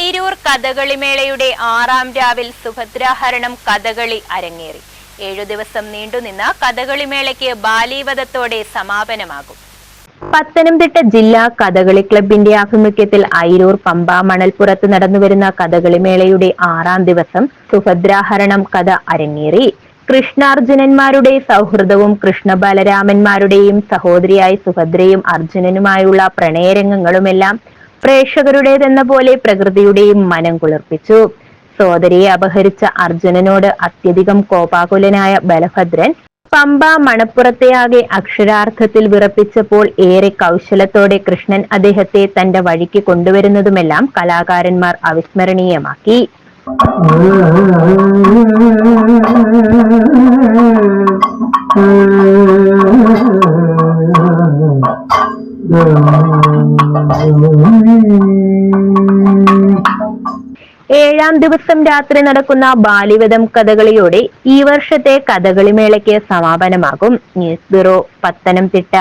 ഐരൂർ കഥകളിമേളയുടെ ആറാം രാവിൽ സുഭദ്രാഹരണം കഥകളി അരങ്ങേറി. ഏഴു ദിവസം നീണ്ടുനിന്ന കഥകളിമേളയ്ക്ക് ബാലീവധത്തോടെ സമാപനമാകും. പത്തനംതിട്ട ജില്ലാ കഥകളി ക്ലബിന്റെ ആഭിമുഖ്യത്തിൽ ഐരൂർ പമ്പ മണൽപ്പുറത്ത് നടന്നുവരുന്ന കഥകളിമേളയുടെ ആറാം ദിവസം സുഭദ്രാഹരണം കഥ അരങ്ങേറി. കൃഷ്ണാർജുനന്മാരുടെ സൗഹൃദവും കൃഷ്ണ ബലരാമന്മാരുടെയും സഹോദരിയായ സുഭദ്രയും അർജുനനുമായുള്ള പ്രണയരംഗങ്ങളുമെല്ലാം പ്രേക്ഷകരുടേതെന്ന പോലെ പ്രകൃതിയുടെയും മനം കുളിർപ്പിച്ചു. സോദരിയെ അപഹരിച്ച അർജുനനോട് അത്യധികം കോപാകുലനായ ബലഭദ്രൻ പമ്പ മണപ്പുറത്തെയാകെ അക്ഷരാർത്ഥത്തിൽ വിറപ്പിച്ചപ്പോൾ ഏറെ കൗശലത്തോടെ കൃഷ്ണൻ അദ്ദേഹത്തെ തന്റെ വഴിക്ക് കൊണ്ടുവരുന്നതുമെല്ലാം കലാകാരന്മാർ അവിസ്മരണീയമാക്കി. ഏഴാം ദിവസം രാത്രി നടക്കുന്ന ബാലിവധം കഥകളിയോടെ ഈ വർഷത്തെ കഥകളി മേളയ്ക്ക് സമാപനമാകും. News bureau Pathanamthitta.